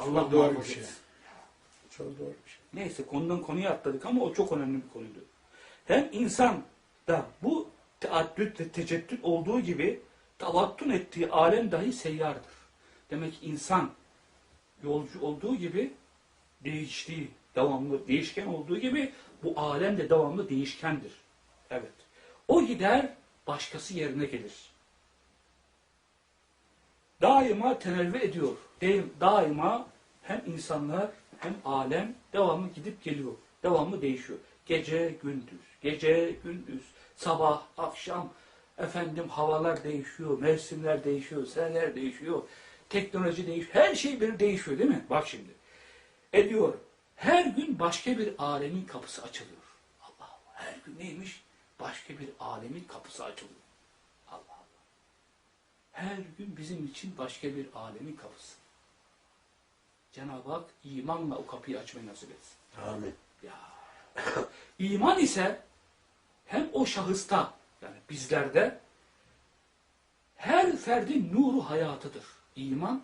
Allah doğru bir şey. Çok doğru bir şey. Neyse konudan konuya atladık ama o çok önemli bir konuydu. Hem insan da bu teaddüt ve teceddüt olduğu gibi tavattun ettiği alem dahi seyyardır. Demek insan yolcu olduğu gibi değiştiği, devamlı değişken olduğu gibi bu alem de devamlı değişkendir. Evet. O gider başkası yerine gelir. Daima tenelve ediyor. Daima hem insanlar hem alem devamlı gidip geliyor. Devamlı değişiyor. Gece gündüz, gece gündüz, sabah, akşam, efendim havalar değişiyor, mevsimler değişiyor, seneler değişiyor, teknoloji değişiyor, her şey bir değişiyor değil mi? Bak şimdi. Ediyor. Her gün başka bir alemin kapısı açılıyor. Allah Allah. Her gün neymiş? Başka bir alemin kapısı açılıyor. Allah Allah. Her gün bizim için başka bir alemin kapısı. Cenab-ı Hak imanla o kapıyı açmayı nasip etsin. Amin. Ya. İman ise hem o şahısta yani bizlerde her ferdin nuru hayatıdır. İman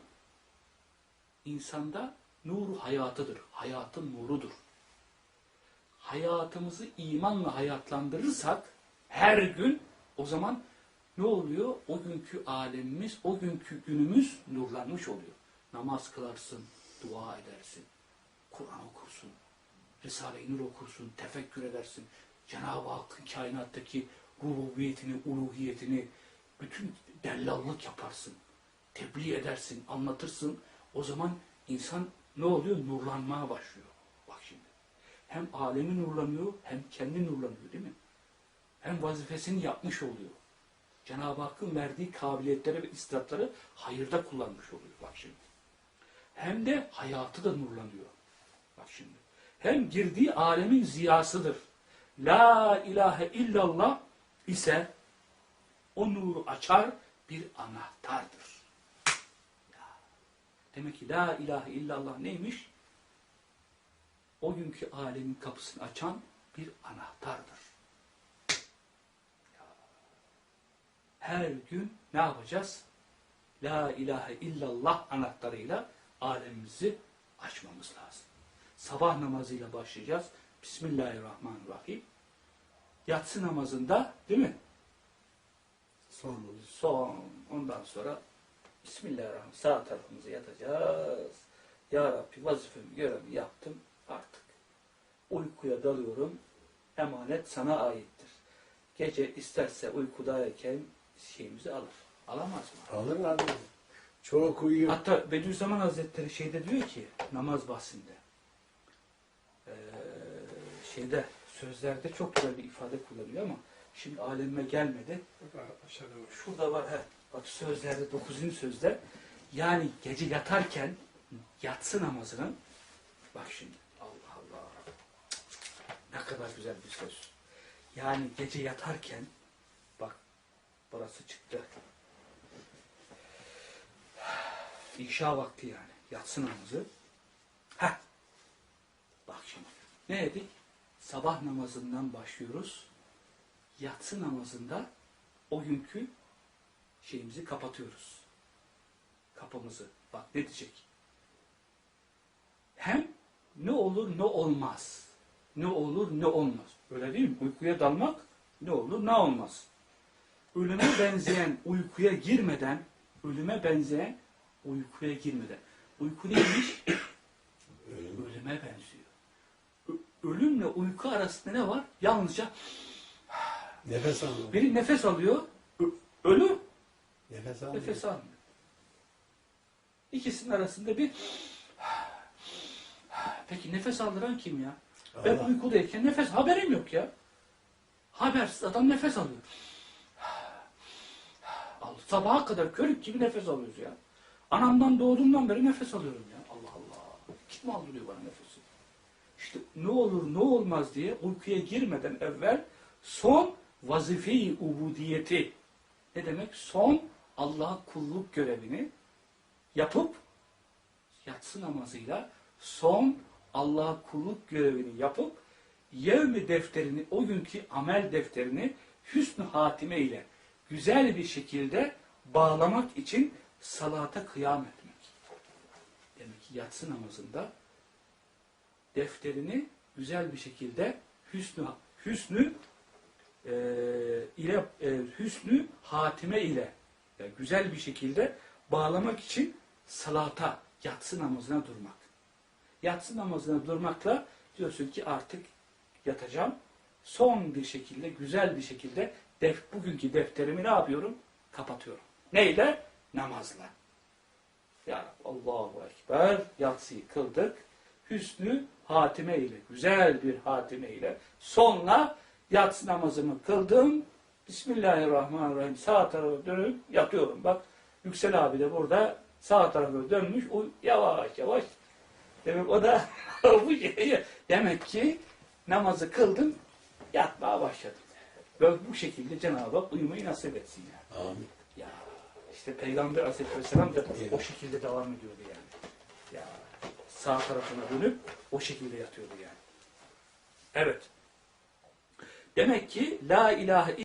insanda nuru hayatıdır. Hayatın nurudur. Hayatımızı imanla hayatlandırırsak her gün o zaman ne oluyor? O günkü alemimiz, o günkü günümüz nurlanmış oluyor. Namaz kılarsın, dua edersin, Kur'an okursun, Risale-i Nur okursun, tefekkür edersin. Cenab-ı Hakk'ın kainattaki rububiyetini, uluhiyetini, bütün dellallık yaparsın. Tebliğ edersin, anlatırsın. O zaman insan ne oluyor? Nurlanmaya başlıyor. Bak şimdi. Hem alemi nurlanıyor, hem kendi nurlanıyor değil mi? Hem vazifesini yapmış oluyor. Cenab-ı Hakk'ın verdiği kabiliyetleri ve istatları hayırda kullanmış oluyor. Bak şimdi. Hem de hayatı da nurlanıyor. Bak şimdi. Hem girdiği alemin ziyasıdır. La ilahe illallah ise o nuru açar bir anahtardır. Ya. Demek ki la ilahe illallah neymiş? O günkü alemin kapısını açan bir anahtardır. Ya. Her gün ne yapacağız? La ilahe illallah anahtarıyla alemimizi açmamız lazım. Sabah namazıyla başlayacağız. Bismillahirrahmanirrahim. Yatsı namazında değil mi? Son Son ondan sonra Bismillahirrahmanirrahim sağ tarafımıza yatacağız. Ya Rabbi vazifemi görevimi yaptım artık. Uykuya dalıyorum. Emanet sana aittir. Gece isterse uykudayken şeyimizi alır. Alamaz mı? Alır alır. Çok uyuyor. Hatta Bediüzzaman Hazretleri şeyde diyor ki namaz bahsinde eee, şeyde sözlerde çok güzel bir ifade kullanıyor ama şimdi aleme gelmedi. Şurada var he. Bak sözlerde 9. sözde yani gece yatarken yatsı namazının bak şimdi Allah Allah ne kadar güzel bir söz. Yani gece yatarken bak burası çıktı. İşa vakti yani. Yatsı namazı. Heh. Bak şimdi. Ne dedik? Sabah namazından başlıyoruz. Yatsı namazında o günkü şeyimizi kapatıyoruz. Kapımızı. Bak ne diyecek? Hem ne olur ne olmaz. Ne olur ne olmaz. Öyle değil mi? Uykuya dalmak ne olur ne olmaz. Ölüme benzeyen uykuya girmeden, ölüme benzeyen uykuya girmeden. Uyku neymiş? Ölüm. Ölüme benziyor. Ö- Ölümle uyku arasında ne var? Yalnızca Nefes alma. biri nefes alıyor, ölü Nefes alma. nefes almıyor. İkisinin arasında bir Peki nefes aldıran kim ya? Ben Allah. uykudayken nefes haberim yok ya. Habersiz adam nefes alıyor. Al- Sabaha kadar körük gibi nefes alıyoruz ya. Anamdan doğduğumdan beri nefes alıyorum ya. Allah Allah. Kim aldırıyor bana nefesi? İşte ne olur ne olmaz diye uykuya girmeden evvel son vazife-i ubudiyeti ne demek? Son Allah'a kulluk görevini yapıp yatsı namazıyla son Allah'a kulluk görevini yapıp yevmi defterini, o günkü amel defterini hüsnü hatime ile güzel bir şekilde bağlamak için salata kıyam etmek. Demek ki yatsı namazında defterini güzel bir şekilde hüsnü hüsnü e, ile e, hüsnü hatime ile yani güzel bir şekilde bağlamak için salata, yatsı namazına durmak. Yatsı namazına durmakla diyorsun ki artık yatacağım. Son bir şekilde, güzel bir şekilde def, bugünkü defterimi ne yapıyorum? Kapatıyorum. Neyle? Namazla. Ya Allahu Ekber, yatsıyı kıldık. Hüsnü hatime ile, güzel bir hatime ile sonla yatsı namazımı kıldım. Bismillahirrahmanirrahim. Sağ tarafa dönüp yatıyorum. Bak Yüksel abi de burada sağ tarafa dönmüş. O yavaş yavaş. Demek o da bu şey. Demek ki namazı kıldım, yatmaya başladım. Böyle bu şekilde Cenab-ı Hak uyumayı nasip etsin yani. Amin. İşte Peygamber Aleyhisselam da o şekilde devam ediyordu yani. Ya sağ tarafına dönüp o şekilde yatıyordu yani. Evet. Demek ki la ilahe